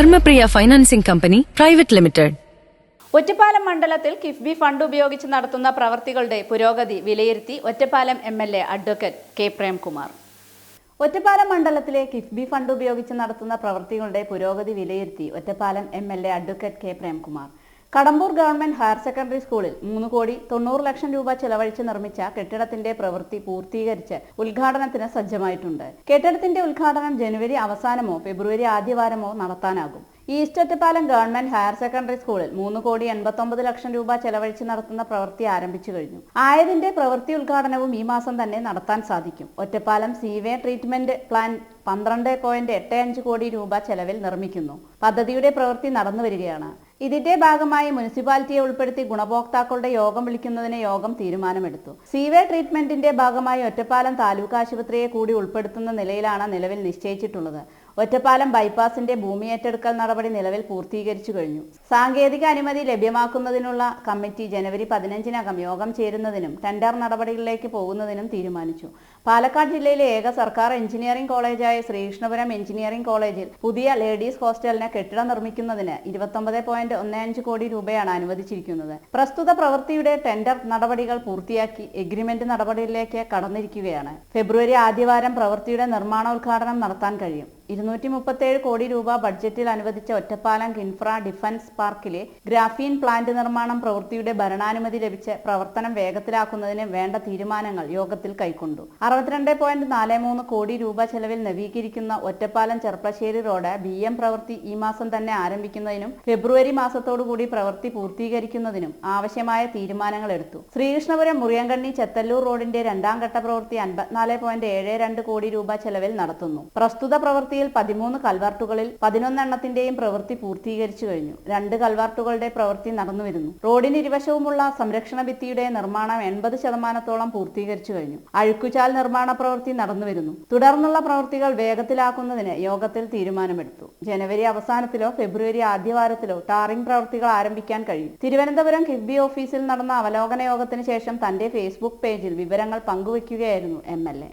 Dharmapriya financing company private limited. Ottapalam മണ്ഡലത്തിൽ KIIFB fund ഉപയോഗിച്ച് നടത്തുന്ന പ്രവർത്തികളുടെ പുരോഗതി വിലയിരുത്തി Ottapalam M L A advocate K Premkumar. Ottapalam മണ്ഡലത്തിലെ കിഫ്ബി ഫണ്ട് ഉപയോഗിച്ച് നടത്തുന്ന പ്രവർത്തികളുടെ പുരോഗതി വിലയിരുത്തി Ottapalam M L A advocate K Premkumar. Kadampur government higher secondary സ്കൂളിൽ മൂന്ന് കോടി തൊണ്ണൂറ് ലക്ഷം രൂപ ചെലവഴിച്ച് നിർമ്മിച്ച കെട്ടിടത്തിന്റെ പ്രവൃത്തി പൂർത്തീകരിച്ച് ഉദ്ഘാടനത്തിന് സജ്ജമായിട്ടുണ്ട്. കെട്ടിടത്തിന്റെ ഉദ്ഘാടനം ജനുവരി അവസാനമോ ഫെബ്രുവരി ആദ്യവാരമോ നടത്താനാകും. East Ottapalam government higher secondary സ്കൂളിൽ മൂന്ന് കോടി എൺപത്തൊമ്പത് ലക്ഷം രൂപ ചെലവഴിച്ച് നടത്തുന്ന പ്രവൃത്തി ആരംഭിച്ചു കഴിഞ്ഞു. ആയതിന്റെ പ്രവൃത്തി ഉദ്ഘാടനവും ഈ മാസം തന്നെ നടത്താൻ സാധിക്കും. ഒറ്റപ്പാലം സീവേ ട്രീറ്റ്മെന്റ് പ്ലാൻ പന്ത്രണ്ട് പോയിന്റ് എട്ട് അഞ്ച് കോടി രൂപ ചെലവിൽ നിർമ്മിക്കുന്നു. പദ്ധതിയുടെ പ്രവൃത്തി നടന്നു വരികയാണ് ഇതിന്റെ ഭാഗമായി മുനിസിപ്പാലിറ്റിയെ ഉൾപ്പെടുത്തി ഗുണഭോക്താക്കളുടെ യോഗം വിളിക്കുന്നതിന് യോഗം തീരുമാനമെടുത്തു. സീവേ ട്രീറ്റ്മെന്റിന്റെ ഭാഗമായി ഒറ്റപ്പാലം താലൂക്ക് ആശുപത്രിയെ കൂടി ഉൾപ്പെടുത്തുന്ന നിലയിലാണ് നിലവിൽ നിശ്ചയിച്ചിട്ടുള്ളത്. ഒറ്റപ്പാലം ബൈപ്പാസിന്റെ ഭൂമി ഏറ്റെടുക്കൽ നടപടി നിലവിൽ പൂർത്തീകരിച്ചു കഴിഞ്ഞു. സാങ്കേതിക അനുമതി ലഭ്യമാക്കുന്നതിനുള്ള കമ്മിറ്റി ജനുവരി പതിനഞ്ചിനകം യോഗം ചേരുന്നതിനും ടെൻഡർ നടപടികളിലേക്ക് പോകുന്നതിനും തീരുമാനിച്ചു. പാലക്കാട് ജില്ലയിലെ ഏക സർക്കാർ എഞ്ചിനീയറിംഗ് കോളേജായ ശ്രീകൃഷ്ണപുരം എഞ്ചിനീയറിംഗ് കോളേജിൽ പുതിയ ലേഡീസ് ഹോസ്റ്റലിന് കെട്ടിടം നിർമ്മിക്കുന്നതിന് ഇരുപത്തൊമ്പത് പോയിന്റ് ഒന്ന് അഞ്ച് കോടി രൂപയാണ് അനുവദിച്ചിരിക്കുന്നത്. പ്രസ്തുത പ്രവൃത്തിയുടെ ടെൻഡർ നടപടികൾ പൂർത്തിയാക്കി എഗ്രിമെന്റ് നടപടികളിലേക്ക് കടന്നിരിക്കുകയാണ്. ഫെബ്രുവരി ആദ്യവാരം പ്രവൃത്തിയുടെ നിർമ്മാണോദ്ഘാടനം നടത്താൻ കഴിയും. ഇരുന്നൂറ്റി മുപ്പത്തേഴ് കോടി രൂപ ബഡ്ജറ്റിൽ അനുവദിച്ച ഒറ്റപ്പാലം കിൻഫ്ര ഡിഫൻസ് പാർക്കിലെ ഗ്രാഫീൻ പ്ലാന്റ് നിർമ്മാണം പ്രവൃത്തിയുടെ ഭരണാനുമതി ലഭിച്ച് പ്രവർത്തനം വേഗത്തിലാക്കുന്നതിന് വേണ്ട തീരുമാനങ്ങൾ യോഗത്തിൽ കൈക്കൊണ്ടു. അറുപത്തിരണ്ട് പോയിന്റ് നാല് മൂന്ന് കോടി രൂപ ചെലവിൽ നവീകരിക്കുന്ന Ottapalam Cherpulassery road B M പ്രവൃത്തി ഈ മാസം തന്നെ ആരംഭിക്കുന്നതിനും ഫെബ്രുവരി മാസത്തോടുകൂടി പ്രവൃത്തി പൂർത്തീകരിക്കുന്നതിനും ആവശ്യമായ തീരുമാനങ്ങൾ എടുത്തു. ശ്രീകൃഷ്ണപുരം മുറിയങ്കണ്ണി ചെത്തല്ലൂർ റോഡിന്റെ രണ്ടാം ഘട്ട പ്രവൃത്തി അൻപത്തിനാല് പോയിന്റ് ഏഴ് രണ്ട് കോടി രൂപ ചെലവിൽ നടത്തുന്നു. പ്രസ്തുത പ്രവൃത്തിയിൽ പതിമൂന്ന് കൽവർട്ടുകളിൽ പതിനൊന്നെണ്ണത്തിന്റെയും പ്രവൃത്തി പൂർത്തീകരിച്ചു കഴിഞ്ഞു. രണ്ട് കൽവർട്ടുകളുടെ പ്രവൃത്തി നടന്നുവരുന്നു. റോഡിന് ഇരുവശവുമുള്ള സംരക്ഷണ ഭിത്തിയുടെ നിർമ്മാണം എൺപത് ശതമാനത്തോളം പൂർത്തീകരിച്ചു കഴിഞ്ഞു. അഴുക്കുചാൽ നിർമ്മാണ പ്രവൃത്തി നടന്നുവരുന്നു. തുടർന്നുള്ള പ്രവൃത്തികൾ വേഗത്തിലാക്കുന്നതിന് യോഗത്തിൽ തീരുമാനമെടുത്തു. ജനുവരി അവസാനത്തിലോ ഫെബ്രുവരി ആദ്യവാരത്തിലോ ടാറിംഗ് പ്രവൃത്തികൾ ആരംഭിക്കാൻ കഴിയും. തിരുവനന്തപുരം കിഫ്ബി ഓഫീസിൽ നടന്ന അവലോകന യോഗത്തിന് ശേഷം തന്റെ ഫേസ്ബുക്ക് പേജിൽ വിവരങ്ങൾ പങ്കുവയ്ക്കുകയായിരുന്നു എം എൽ എ.